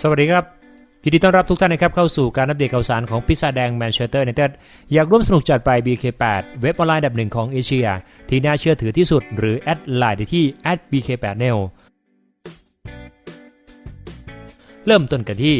สวัสดีครับยินดีต้อนรับทุกท่านนะครับเข้าสู่การอัปเดตข่าวสารของพิซซ่าแดงแมนเชสเตอร์ในเต็ดอยากร่วมสนุกจัดไป BK8 เว็บออนไลน์ดับหนึ่งของเอเชีย ที่น่าเชื่อถือที่สุดหรือแอดไลน์ได้ที่ @bk8nel เริ่มต้นกันที่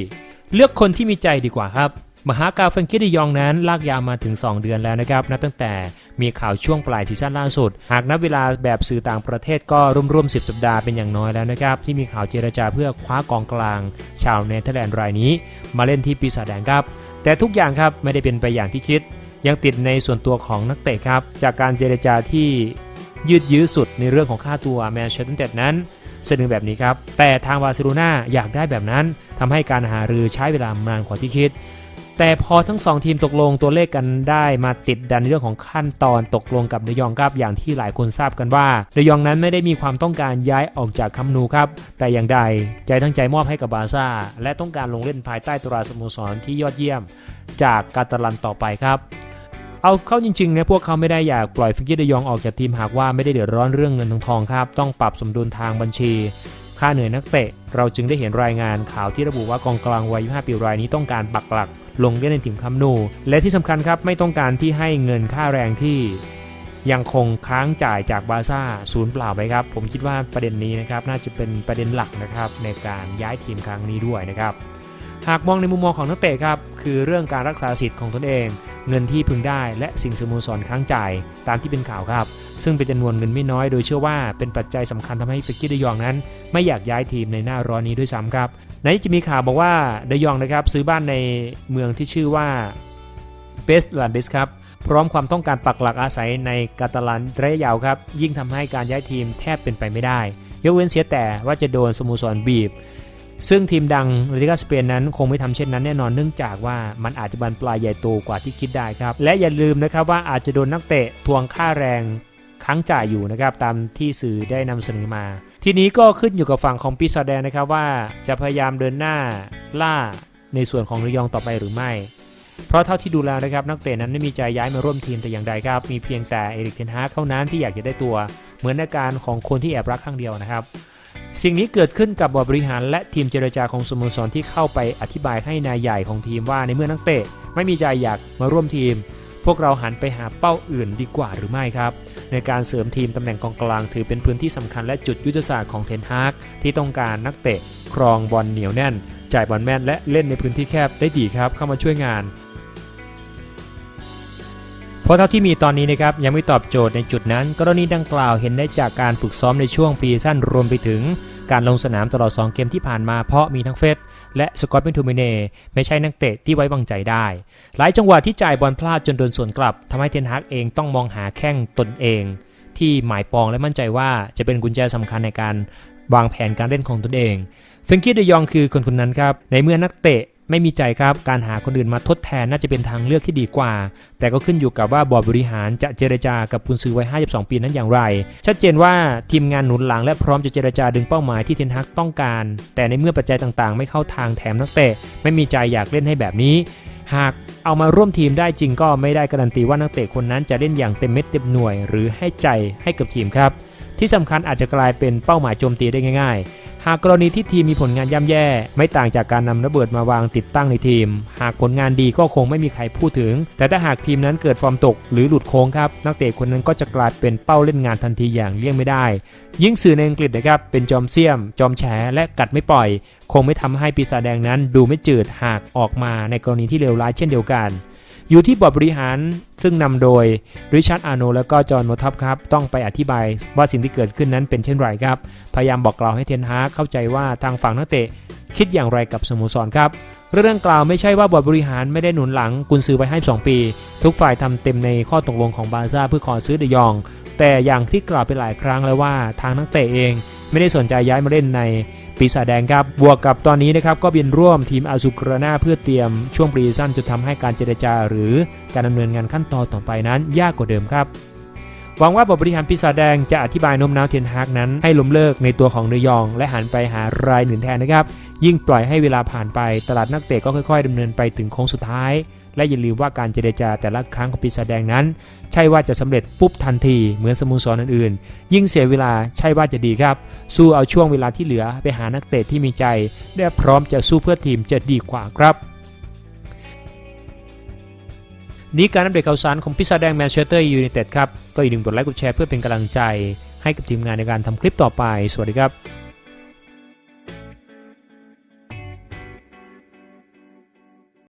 เลือกคนที่มีใจดีกว่าครับ มหากาเฟรงกี้ดิยองนั้นลากยาวมาถึง 2 เดือนแล้วนะครับนับตั้งแต่มีข่าวช่วงปลายซีซั่นล่าสุด หากนับเวลาแบบสื่อต่างประเทศก็ร่วมๆ 10 สัปดาห์เป็นอย่างน้อยแล้วนะครับ ที่มีข่าวเจรจาเพื่อคว้ากองกลาง ชาวเนเธอร์แลนด์รายนี้ มาเล่นที่ปีศาจแดงครับ แต่ทุกอย่างครับไม่ได้เป็นไปอย่างที่คิด ยังติดในส่วนตัวของนักเตะครับ จากการเจรจาที่ยืดยื้อสุดในเรื่องของค่าตัวแมนเชสเตอร์ยูไนเต็ดนั้นเสนอแบบนี้ครับ แต่ทางบาร์เซโลนาอยากได้แบบนั้นทำให้การหารือใช้เวลานานกว่าที่คิด แต่พอทั้งสองทีมตกลงตัวเลขกันได้มาติดดันเรื่องของขั้นตอนตกลงกับเดยองครับอย่างที่หลายคนทราบกันว่าเดยองนั้นไม่ได้มีความต้องการย้ายออกจากคัมนูครับ แต่อย่างใดใจทั้งใจมอบให้กับบาซ่า และต้องการลงเล่นภายใต้ตราสโมสรที่ยอดเยี่ยม จากกาตาลันต่อไปครับเอาเข้าจริงๆนะพวกเขาไม่ได้อยากปล่อยฟิกเกี้เดยองออกจากทีมหากว่าไม่ได้เดือดร้อนเรื่องเงินทองทองครับต้องปรับสมดุลทางบัญชี ค่าเหนื่อยนักเตะ เราจึงได้เห็นรายงานข่าวที่ระบุว่ากองกลางวัย 25 ปีรายนี้ต้องการปักหลัก ลงเล่นในทีมคัมนู และที่สำคัญครับไม่ต้องการที่ให้เงินค่าแรงที่ยังคงค้างจ่ายจากบาร์ซ่าศูนย์เปล่าไปครับ ผมคิดว่าประเด็นนี้นะครับน่าจะเป็นประเด็นหลักนะครับในการย้ายทีมครั้งนี้ด้วยนะครับ หากมองในมุมมองของนักเตะครับ คือเรื่องการรักษาสิทธิ์ของตนเอง เงินที่พึงได้และสิ่งสโมสรค้างจ่ายตามที่เป็นข่าวครับ ซึ่งเป็นจำนวนเงินไม่น้อยโดยเชื่อว่าเป็นปัจจัยสำคัญทำให้เฟกกี้เดยองนั้น ไม่อยากย้ายทีมในหน้าร้อนนี้ด้วยซ้ำครับในจะมีข่าวบอกว่าเดยองนะครับซื้อบ้านในเมืองที่ชื่อว่าเบสลานเบสครับพร้อมความต้องการปักหลักอาศัยในกาตาลันระยะยาวครับ ยิ่งทำให้การย้ายทีมแทบเป็นไปไม่ได้ ยกเว้นเสียแต่ว่าจะโดนสโมสรบีบ ซึ่งทีมดังลิกาสเปนนั้นคงไม่ทำเช่นนั้นแน่นอนเนื่องจากว่ามันอาจจะบานปลายใหญ่โตกว่าที่คิดได้ครับ และอย่าลืมนะครับว่าอาจจะโดนนักเตะทวงค่าแรง ค้างจ่ายอยู่นะครับตามที่สื่อได้นำเสนอมา ทีนี้ก็ขึ้นอยู่กับฝั่งของปีศาจแดงนะครับว่าจะพยายามเดินหน้าล่าในส่วนของระยองต่อไปหรือไม่ เพราะเท่าที่ดูแล้วนะครับนักเตะนั้นไม่มีใจย้ายมาร่วมทีมแต่อย่างใดครับ มีเพียงแต่เอริกเทนฮากเท่านั้นที่อยากจะได้ตัว เหมือนอาการของคนที่แอบรักข้างเดียวนะครับสิ่งนี้เกิดขึ้นกับบอร์บริหารและทีมเจรจาของสโมสรที่เข้าไปอธิบายให้นายใหญ่ของทีมว่าในเมื่อนักเตะ ไม่มีใจอยากมาร่วมทีม พวกเราหันไปหาเป้าอื่นดีกว่าหรือไม่ครับ ในการเสริมทีมตำแหน่งกองกลางถือเป็นพื้นที่สำคัญและจุดยุทธศาสตร์ของเทนฮากที่ต้องการนักเตะครองบอลเหนียวแน่น จ่ายบอลแม่นและเล่นในพื้นที่แคบได้ดีครับ เข้ามาช่วยงาน เพราะเท่าที่มีตอนนี้นะครับยังไม่ตอบโจทย์ในจุดนั้น กรณีดังกล่าวเห็นได้จากการฝึกซ้อมในช่วงปีสั้นรวมไปถึง การลงสนามตลอด 2 เกมที่ผ่านมาเพราะมีทั้งเฟสและสกอตเป็นทูมิเน่ไม่ใช่นักเตะที่ไว้วางใจได้ หลายจังหวะที่จ่ายบอลพลาดจนโดนสวนกลับทำให้เทนฮากเองต้องมองหาแข้งตนเอง ที่หมายปองและมั่นใจว่าจะเป็นกุญแจสำคัญในการวางแผนการเล่นของตนเองเฟงกี้เดยองคือคนคนนั้นครับในเมื่อนักเตะ ไม่มีใจครับการหาคนอื่นมาทดแทนน่าจะเป็นทางเลือกที่ดีกว่า แต่ก็ขึ้นอยู่กับว่าบอร์ดบริหารจะเจรจากับกุนซือไว้ 52 ปีนั้นอย่างไร ชัดเจนว่าทีมงานหนุนหลังและพร้อมจะเจรจาดึงเป้าหมายที่เทนฮักต้องการ แต่ในเมื่อปัจจัยต่างๆ ไม่เข้าทางแถมนักเตะไม่มีใจอยากเล่นให้แบบนี้ หากเอามาร่วมทีมได้จริงก็ไม่ได้การันตีว่านักเตะคนนั้นจะเล่นอย่างเต็มเม็ดเต็มหน่วย หรือให้ใจให้กับทีมครับ ที่สำคัญอาจจะกลายเป็นเป้าหมายโจมตีได้ง่าย ๆ หากกรณีที่ทีมมีผลงานย่ำแย่ ไม่ต่างจากการนำระเบิดมาวางติดตั้งในทีม หากผลงานดีก็คงไม่มีใครพูดถึง แต่ถ้าหากทีมนั้นเกิดฟอร์มตก หรือหลุดโค้งครับ นักเตะคนนั้นก็จะกลายเป็นเป้าเล่นงานทันทีอย่างเลี่ยงไม่ได้ ยิ่งสื่อในอังกฤษนะครับเป็นจอมเสียม จอมแฉและกัดไม่ปล่อย คงไม่ทำให้ปีศาจแดงนั้น ดูไม่จืดหากออกมาในกรณีที่เลวร้ายเช่นเดียวกัน อยู่ที่บอร์ดบริหารซึ่งนำโดยริชาร์ดอาร์โนและก็จอห์นโมทับครับ ต้องไปอธิบายว่าสิ่งที่เกิดขึ้นนั้นเป็นเช่นไรครับ พยายามบอกกล่าวให้เทนฮาเข้าใจว่าทางฝั่งนักเตะคิดอย่างไรกับสโมสรครับ เรื่องกล่าวไม่ใช่ว่าบอร์ดบริหารไม่ได้หนุนหลังกุนซือไว้ให้ 2 ปี ทุกฝ่ายทำเต็มในข้อตกลงของบาซ่าเพื่อขอซื้อเดยอง แต่อย่างที่กล่าวไปหลายครั้งแล้วว่าทางนักเตะเอง ไม่ได้สนใจย้ายมาเล่นใน ปีศาจแดงครับ บวกกับตอนนี้นะครับก็บินร่วมทีมอาซูกรานาเพื่อเตรียมช่วงปรีซั่นจะทำให้การเจรจาหรือการดำเนินงานขั้นตอนต่อไปนั้น ยากกว่าเดิมครับหวังว่าบทบริหารปีศาจแดงจะอธิบายโน้มน้าวเทียนฮากนั้น ให้ล้มเลิกในตัวของเดยอง และหันไปหารายหนึ่งแทนนะครับ ยิ่งปล่อยให้เวลาผ่านไปตลาดนักเตะก็ค่อย ๆดำเนินไปถึงโค้งสุดท้าย และอย่าลืมว่าการเจรจาแต่ละครั้งของปีศาจแดงนั้น ใช่ว่าจะสำเร็จปุ๊บทันทีเหมือนสโมสรอื่นๆ ยิ่งเสียเวลาใช่ว่าจะดีครับ สู้เอาช่วงเวลาที่เหลือไปหานักเตะที่มีใจและพร้อมจะสู้เพื่อทีมจะดีกว่าครับนี่การอัปเดตข่าวสารของพิซซ่าแดงแมนเชสเตอร์ยูไนเต็ดครับ ก็อย่าลืมกดไลค์กดแชร์เพื่อเป็นกำลังใจให้กับทีมงานในการทำคลิปต่อไป สวัสดีครับ